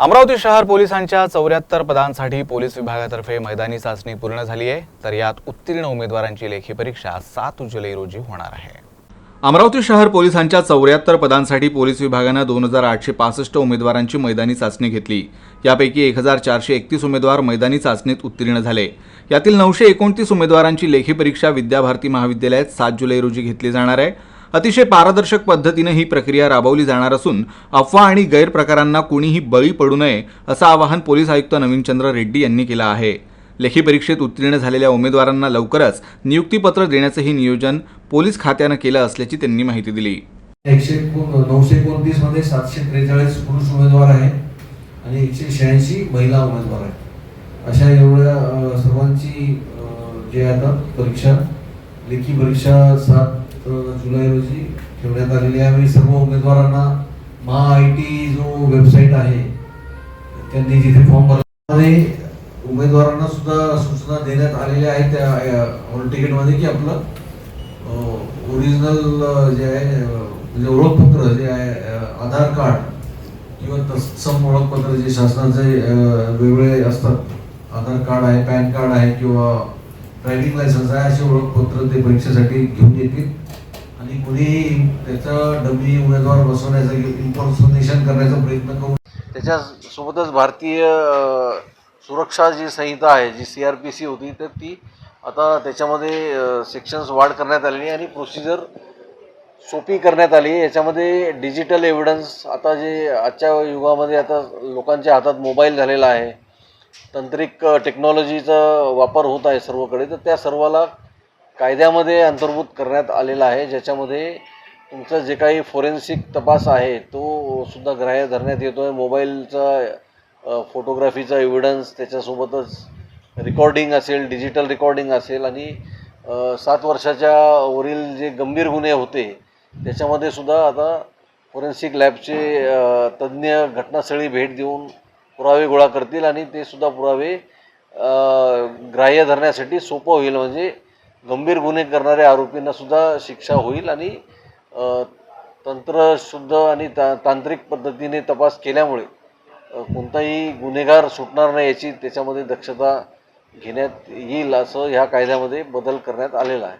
अमरावती शहर पोलिसांच्या चौऱ्याहत्तर पदांसाठी पोलीस विभागातर्फे मैदानी चाचणी पूर्ण झाली आहे. तर यात उत्तीर्ण उमेदवारांची लेखी परीक्षा सात जुलै रोजी होणार आहे. अमरावती शहर पोलिसांच्या चौऱ्याहत्तर पदांसाठी पोलीस विभागानं दोन हजार आठशे पासष्ट उमेदवारांची मैदानी चाचणी घेतली. यापैकी एक हजार चारशे एकतीस उमेदवार मैदानी चाचणीत उत्तीर्ण झाले. यातील नऊशे एकोणतीस उमेदवारांची लेखी परीक्षा विद्याभारती महाविद्यालयात सात जुलै रोजी घेतली जाणार आहे. अतिशय पारदर्शक पद्धतीनं ही प्रक्रिया राबवली जाणार असून अफवा आणि गैरप्रकारांना कुणीही बळी पडू नये असं आवाहन पोलीस आयुक्त नवीनचंद्र रेड्डी यांनी केलं आहे. लेखी परीक्षेत उत्तीर्ण झालेल्या उमेदवारांना लवकरच नियुक्तीपत्र देण्याचंही नियोजन पोलीस खात्यानं केलं असल्याची त्यांनी माहिती दिली. एकशे नऊशे एकोणतीसमध्ये सातशे त्रेचाळीस पुरुष उमेदवार आहे आणि एकशे शहाऐंशी महिला उमेदवार आहेत. अशा एवढ्या सर्वांची जे आता परीक्षा लेखी परीक्षा सात जुलै रोजी ठेवण्यात आलेली आहे आणि सर्व उमेदवारांना महा आय टी जो वेबसाईट आहे त्यांनी जिथे फॉर्म भरला उमेदवारांना सुद्धा सूचना देण्यात आलेल्या आहेत त्या हॉल तिकीटमध्ये की आपलं ओरिजिनल जे आहे म्हणजे ओळखपत्र जे आहे आधार कार्ड किंवा तत्सम ओळखपत्र जे शासनाचे वेगवेगळे असतात आधार कार्ड आहे पॅन कार्ड आहे किंवा ड्रायव्हिंग लायसन्स आहे असे ओळखपत्र ते परीक्षेसाठी घेऊन येतील. आणि कुणी त्याचा डमी उमेदवार बसवण्याचा इन्फॉर्मेशन करण्याचा प्रयत्न करू त्याच्यासोबतच भारतीय सुरक्षा जी संहिता आहे जी सी आर पी सी होती तर ती आता त्याच्यामध्ये सेक्शन्स वाढ करण्यात आलेली आणि प्रोसिजर सोपी करण्यात आली याच्यामध्ये डिजिटल एव्हिडन्स आता जे आजच्या युगामध्ये आता लोकांच्या हातात मोबाईल झालेला आहे. तांत्रिक टेक्नॉलॉजीचा वापर होत आहे सर्वकडे तर त्या सर्वाला कायद्यामध्ये अंतर्भूत करण्यात आलेला आहे ज्याच्यामध्ये तुमचं जे काही फोरेन्सिक तपास आहे तो सुद्धा ग्राह्य धरण्यात येतो आहे मोबाईलचा फोटोग्राफीचा एव्हिडन्स त्याच्यासोबतच रेकॉर्डिंग असेल डिजिटल रेकॉर्डिंग असेल आणि सात वर्षाच्या वरील जे गंभीर गुन्हे होते त्याच्यामध्ये सुद्धा आता फोरेन्सिक लॅबचे तज्ज्ञ घटनास्थळी भेट देऊन पुरावे गोळा करतील आणि ते सुद्धा पुरावे ग्राह्य धरण्यासाठी सोपं होईल. म्हणजे गंभीर गुन्हे करणाऱ्या आरोपींना सुद्धा शिक्षा होईल आणि तंत्रशुद्ध आणि ता तांत्रिक पद्धतीने तपास केल्यामुळे कोणताही गुन्हेगार सुटणार नाही याची त्याच्यामध्ये दक्षता घेण्यात येईल असं ह्या कायद्यामध्ये बदल करण्यात आलेला आहे.